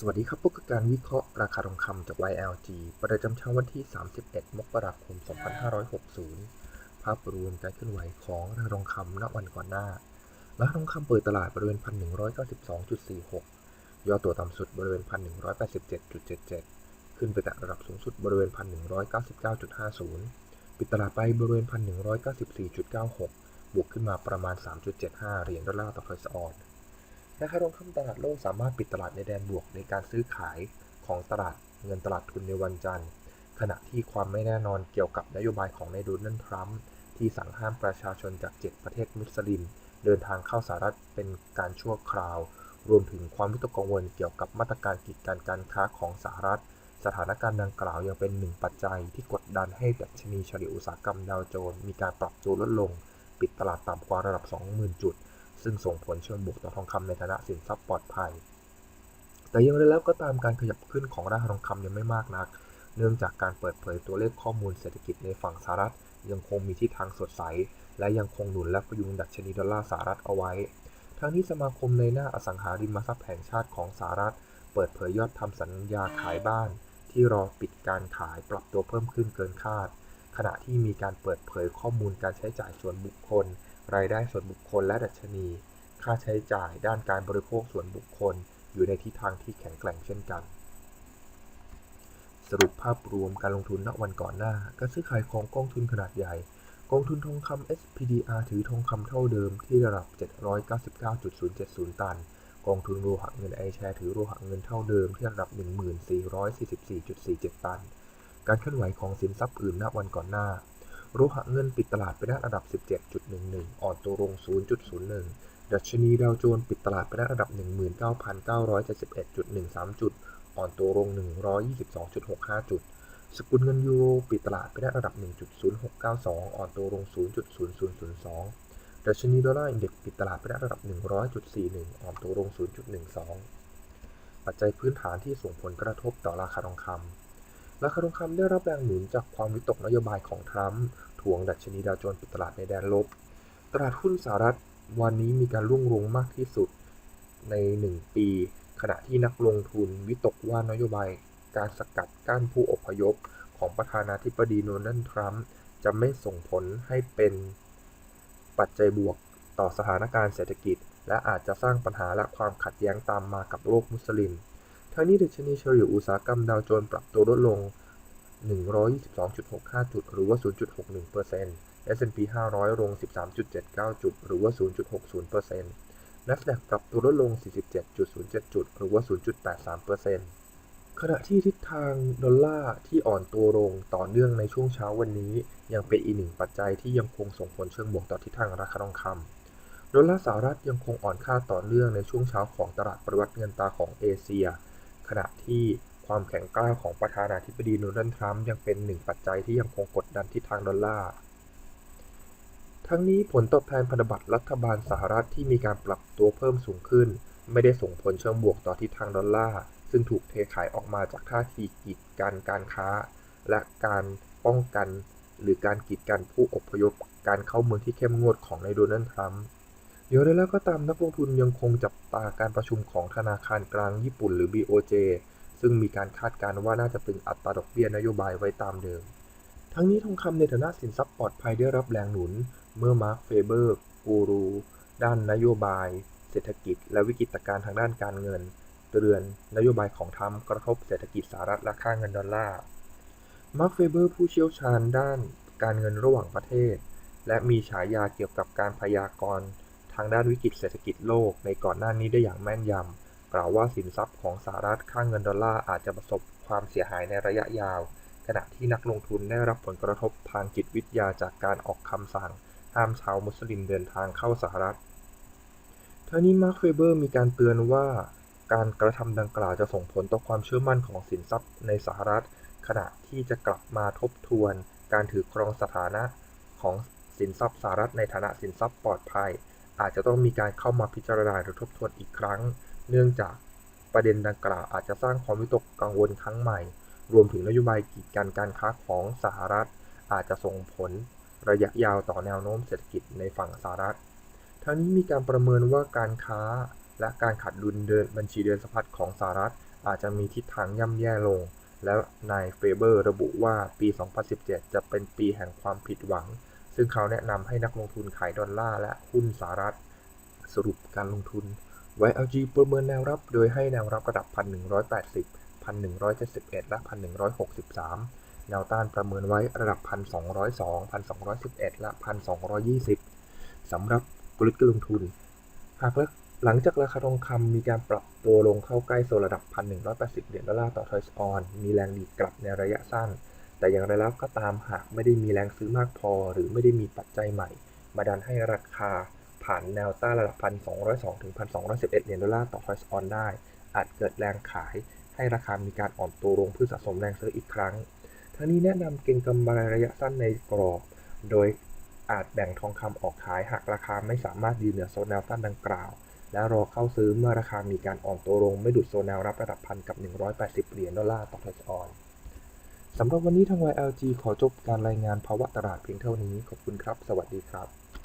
สวัสดีครับพบกับการวิเคราะห์ราคาทองคำจาก YLG ประจำเช้าวันที่ 31 มกราคม 2560 ภาพรวมการเคลื่อนไหวของราคาทองคำณวันก่อนหน้า ราคาทองคำเปิดตลาดบริเวณ 1,192.46 ย่อตัวต่ำสุดบริเวณ 1,187.77 ขึ้นไปแตะระดับสูงสุดบริเวณ 1,199.50 ปิดตลาดไปบริเวณ 1,194.96 บวกขึ้นมาประมาณ 3.75 เหรียญดอลลาร์ต่อทอยส์ออน ซ์ราคาทองคำตลาดโลกสามารถปิดตลาดในแดนบวกในการซื้อขายของตลาดเงินตลาดทุนในวันจันทร์ ขณะที่ความไม่แน่นอนเกี่ยวกับนโยบายของนายโดนัลด์ทรัมป์ที่สั่งห้ามประชาชนจาก 7 ประเทศมุสลิม เดินทางเข้าสหรัฐเป็นการชั่วคราว รวมถึงความวิตกกังวลเกี่ยวกับมาตรการกีดกันการค้าของสหรัฐ สถานการณ์ดังกล่าวยังเป็นหนึ่งปัจจัยที่กดดันให้ดัชนีเฉลี่ยอุตสาหกรรมดาวโจนส์มีการปรับตัวลดลง ปิดตลาดต่ำกว่าระดับ 20,000 จุด ซึ่งส่งผลเชิงบวกต่อทองคำในฐานะสินทรัพย์ปลอดภัย แต่ย่างไรแล้วก็ตามการขยับขึ้นของราคาทองคำยังไม่มากนัก เนื่องจากการเปิดเผยตัวเลขข้อมูลเศรษฐกิจในฝั่งสหรัฐ ยังคงมีทิศทางสดใส และยังคงหนุนและพยุงดัชนีดอลลาร์สหรัฐเอาไว้ ทั้งนี้สมาคมในหน้าอสังหาริมทรัพย์แห่งชาติของสหรัฐ เปิดเผยยอดทำสัญญาขายบ้าน ที่รอปิดการขายปรับตัวเพิ่มขึ้นเกินคาดขณะที่มีการเปิดเผยข้อมูลการใช้จ่ายส่วนบุคคล รายได้ส่วนบุคคลและดัชนี ค่าใช้จ่ายด้านการบริโภคส่วนบุคคล อยู่ในทิศทางที่แข็งแกร่งเช่นกัน สรุปภาพรวมการลงทุนณวันก่อนหน้า การซื้อขายของกองทุนขนาดใหญ่ กองทุนทองคำ SPDR ถือทองคำเท่าเดิมที่ระดับ 799.070 ตัน กองทุนโลหะเงินไอแชร์ถือโลหะเงินเท่าเดิมที่ระดับ 1444.47 ตัน การเคลื่อนไหวของสินทรัพย์อื่นณวันก่อนหน้า โลหะเงินปิดตลาดไปได้ระดับ 17.11 อ่อนตัวลง 0.01 ดัชนีดาวโจนส์ปิดตลาดไปได้ระดับ 19,971.13 จุด อ่อนตัวลง 122.65 จุด สกุลเงินยูโรปิดตลาดไปได้ระดับ 1.0692 อ่อนตัวลง 0.0002 ดัชนีดอลลาร์อินเด็กซ์ปิดตลาดไปได้ระดับ 100.41 อ่อนตัวลง 0.12 ปัจจัยพื้นฐานที่ส่งผลกระทบต่อราคาทองคำ ราคาทองคำได้รับแรงหนุนจากความวิตกนโยบายของทรัมป์ถ่วงดัชนีดาวโจนส์ปิดตลาดในแดนลบ ตลาดหุ้นสหรัฐวันนี้มีการร่วงลงมากที่สุดใน 1 ปี ขณะที่นักลงทุนวิตกว่านโยบายการสกัดกั้นผู้อพยพของประธานาธิบดีโดนัลด์ทรัมป์จะไม่ส่งผลให้เป็นปัจจัยบวกต่อสถานการณ์เศรษฐกิจ และอาจจะสร้างปัญหาและความขัดแย้งตามมากับโลกมุสลิม ทั้งนี้ดัชนีเฉลี่ยอุตสาหกรรมดาวโจนส์ปรับตัวลดลง 122.65 จุด หรือว่า 0.61% S&P 500ลง 13.79 จุด หรือว่า 0.60% NASDAQ ปรับตัวลดลง 47.07 จุด หรือว่า 0.83%ขณะที่ทิศทางดอลลาร์ที่อ่อนตัวลงต่อเนื่องในช่วงเช้าวันนี้ ยังเป็นอีกหนึ่งปัจจัยที่ยังคงส่งผลเชิงบวกต่อทิศทางราคาทองคำดอลลาร์สหรัฐยังคงอ่อนค่าต่อเนื่องในช่วงเช้าของตลาดปริวัติเงินตาของเอเชีย ขณะที่ความแข็งกร้าวของประธานาธิบดีโดนัลด์ทรัมป์ยังเป็นหนึ่งปัจจัยที่ยังคงกดดันทิศทางดอลลาร์ทั้งนี้ผลตอบแทนพันธบัตรรัฐบาลสหรัฐที่มีการปรับตัวเพิ่มสูงขึ้น ไม่ได้ส่งผลเชิงบวกต่อทิศทางดอลลาร์ซึ่งถูกเทขายออกมาจากท่าทีกีดกันการค้า และการป้องกัน หรือการกีดกันผู้อพยพการเข้าเมืองที่เข้มงวดของนายโดนัลด์ทรัมป์ อย่างไรแล้วก็ตามนักลงทุนยังคงจับตาการประชุมของธนาคารกลางญี่ปุ่นหรือ BOJ ซึ่งมีการคาดการณ์ว่าน่าจะตึงอัตราดอกเบี้ยนโยบายไว้ตามเดิม ทั้งนี้ทองคำในฐานะสินทรัพย์ปลอดภัยได้รับแรงหนุน เมื่อมาร์คเฟเบอร์กูรูด้านนโยบาย เศรษฐกิจ และวิกฤตการณ์ทางด้านการเงิน เตือนนโยบายของทรัมกระทบเศรษฐกิจสหรัฐและค่าเงินดอลลาร์ มาร์คเฟเบอร์ผู้เชี่ยวชาญด้านการเงินระหว่างประเทศ และมีฉายาเกี่ยวกับการพยากรณ์ ทางด้านวิกฤตเศรษฐกิจโลกในก่อนหน้านี้ได้อย่างแม่นยำ กล่าวว่าสินทรัพย์ของสหรัฐค่างเงินดอลลาร์อาจจะประสบความเสียหายในระยะยาว ขณะที่นักลงทุนได้รับผลกระทบทางจิตวิทยาจากการออกคำสั่ง ห้ามชาวมุสลิมเดินทางเข้าสหรัฐทั้งนี้มาร์คเฟเบอร์มีการเตือนว่าการกระทำดังกล่าวจะส่งผลต่อความเชื่อมั่นของสินทรัพย์ในสหรัฐ ขณะที่จะกลับมาทบทวน การถือครองสถานะของสินทรัพย์สหรัฐในฐานะสินทรัพย์ปลอดภัย อาจจะต้องมีการเข้ามาพิจารณาหรือทบทวนอีกครั้ง เนื่องจากประเด็นดังกล่าวอาจจะสร้างความวิตกกังวลครั้งใหม่ รวมถึงนโยบายกีดกันการค้าของสหรัฐ อาจจะส่งผลระยะยาวต่อแนวโน้มเศรษฐกิจในฝั่งสหรัฐ ทั้งนี้มีการประเมินว่าการค้าและการขาดดุลเดินบัญชีเดินสะพัดของสหรัฐ อาจจะมีทิศทางย่ำแย่ลง แล้วนายเฟเบอร์ระบุว่าปี 2017 จะเป็นปีแห่งความผิดหวัง ซึ่งเขาแนะนำให้นักลงทุนขายดอลลาร์และหุ้นสหรัฐ สรุปการลงทุน YLG ประเมินแนวรับ โดยให้แนวรับระดับ 1,180 1,171 และ 1,163 แนวต้านประเมินไว้ระดับ 1,202 1,211 และ 1,220 สำหรับกลยุทธ์การลงทุน หากหลังจากราคาทองคำมีการปรับตัวลงเข้าใกล้โซนระดับ 1,180 เหรียญดอลลาร์ต่อทอยส์ออน มีแรงดีดกลับในระยะสั้น แต่อย่างไรแล้วก็ตามหากไม่ได้มีแรงซื้อมากพอ หรือไม่ได้มีปัจจัยใหม่ มาดันให้ราคาผ่านแนวต้านระดับ 1,202 ถึง 1,211 เหรียญดอลลาร์ต่อทอยส์ออนได้ อาจเกิดแรงขายให้ราคามีการอ่อนตัวลงเพื่อสะสมแรงซื้ออีกครั้ง ทั้งนี้แนะนำเก็งกำไรระยะสั้นในกรอบ โดยอาจแบ่งทองคำออกขายหากราคาไม่สามารถยืนเหนือโซนแนวต้านดังกล่าว และรอเข้าซื้อเมื่อราคามีการอ่อนตัวลงไม่ดุดโซนแนวรับระดับพันกับ 180 เหรียญดอลลาร์ต่อทอยส์ออน สำหรับวันนี้ทาง YLG ขอจบการรายงานภาวะตลาดเพียงเท่านี้ ขอบคุณครับ สวัสดีครับ